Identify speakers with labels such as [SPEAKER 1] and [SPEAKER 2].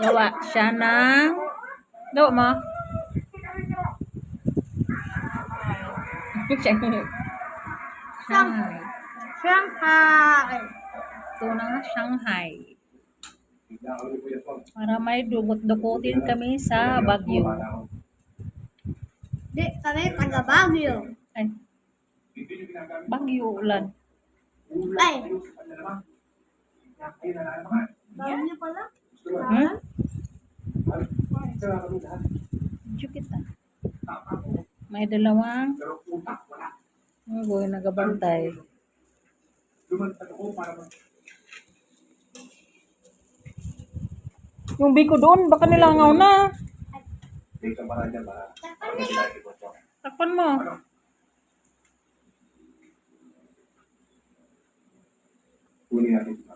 [SPEAKER 1] đâu ạ? Xa nắng. Đâu mà? Biết
[SPEAKER 2] chạy
[SPEAKER 1] không được sang na nga, Shanghai. Para may dugot-dukutin kami sa Baguio.
[SPEAKER 2] Di kami taga Baguio.
[SPEAKER 1] Ay, Baguio ulan.
[SPEAKER 2] Ay. Baguio pala?
[SPEAKER 1] Hmm? Medyo kita. May dalawang Unggoy nagabantay. Yung biko doon, baka nilangaw na. Takpan mo.
[SPEAKER 3] Kunin natin.